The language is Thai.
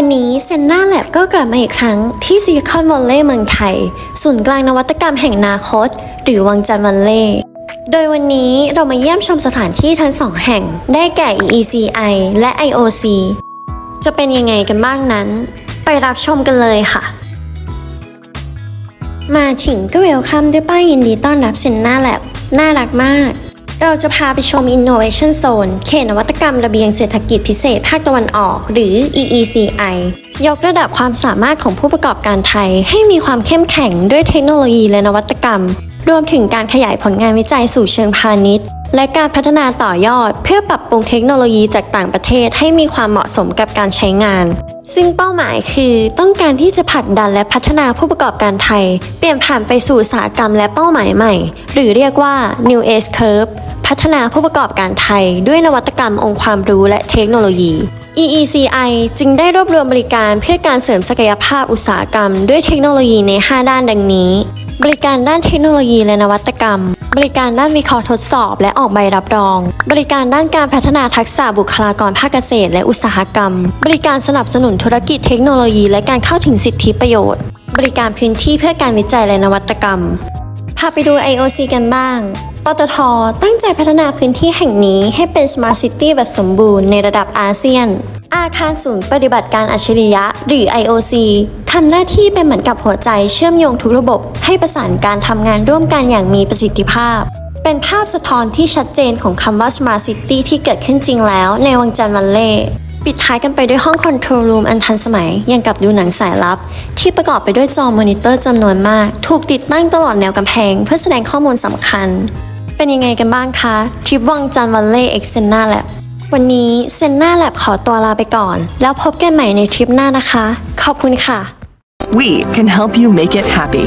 วันนี้เซนนาแลบก็กลับมาอีกครั้งที่ซิลิคอนวัลเลย์เมืองไทย ศูนย์กลางนวัตกรรมแห่งนาคต หรือวังจันทร์วัลเลย์โดยวันนี้เรามาเยี่ยมชมสถานที่ทั้งสองแห่ง ได้แก่ EECI และ IOC จะเป็นยังไงกันบ้างนั้น ไปรับชมกันเลยค่ะ มาถึงก็เวลคัมด้วยป้ายยินดีต้อนรับเซนนาแลบน่ารักมาก เราจะพาไปชม Innovation Zone เขตนวัตกรรมระเบียงเศรษฐกิจพิเศษภาคตะวันออก หรือ EECI ยกระดับความสามารถของผู้ประกอบการไทย ให้มีความเข้มแข็งด้วยเทคโนโลยีและนวัตกรรม รวมถึงการขยายผลงานวิจัยสู่เชิงพาณิชย์ และการพัฒนาต่อยอด เพื่อปรับปรุงเทคโนโลยีจากต่างประเทศให้มีความเหมาะสมกับการใช้งาน ซึ่งเป้าหมายคือต้องการที่จะผลักดันและพัฒนาผู้ประกอบการไทย เปลี่ยนผ่านไปสู่อุตสาหกรรมและเป้าหมายใหม่ หรือเรียกว่า New S Curve พัฒนาผู้ประกอบการไทย ด้วยนวัตกรรมองค์ความรู้และเทคโนโลยี EECI จึงได้รวบรวมบริการเพื่อการเสริมศักยภาพอุตสาหกรรม ด้วยเทคโนโลยีใน 5 ด้านดังนี้ บริการด้านเทคโนโลยีและนวัตกรรม บริการด้านวิเคราะห์ทดสอบ และออกใบรับรอง บริการด้านการพัฒนาทักษะบุคลากรภาคเกษตร และอุตสาหกรรม บริการสนับสนุนธุรกิจเทคโนโลยี และการเข้าถึงสิทธิประโยชน์ บริการพื้นที่เพื่อการวิจัยและนวัตกรรม พาไปดู IOC กันบ้างปตท ตั้งใจพัฒนาพื้นที่แห่งนี้ให้เป็น Smart City แบบสมบูรณ์ในระดับอาเซียน อาคารศูนย์ปฏิบัติการอัจฉริยะ หรือ IOC ทำหน้าที่เป็นเหมือนกับหัวใจเชื่อมโยงทุกระบบ ให้ประสานการทำงานร่วมกันอย่างมีประสิทธิภาพ เป็นภาพสะท้อนที่ชัดเจนของคำว่า Smart City ที่เกิดขึ้นจริงแล้วในวังจันทร์วันเล่ปิดท้ายกันไปด้วยห้องคอนโทรลรูมอันทันสมัยอย่างกับดูหนังสายลับ ที่ประกอบไปด้วยจอมอนิเตอร์จำนวนมาก ถูกติดตั้งตลอดแนวกำแพง เพื่อแสดงข้อมูลสำคัญ เป็นยังไงกันบ้างคะทริปวังจันทร์วันเล่เอ็กเซนนาแลบ วันนี้เซนนาแลบขอตัวลาไปก่อน แล้วพบกันใหม่ในทริปหน้านะคะ ขอบคุณค่ะ We can help you make it happy.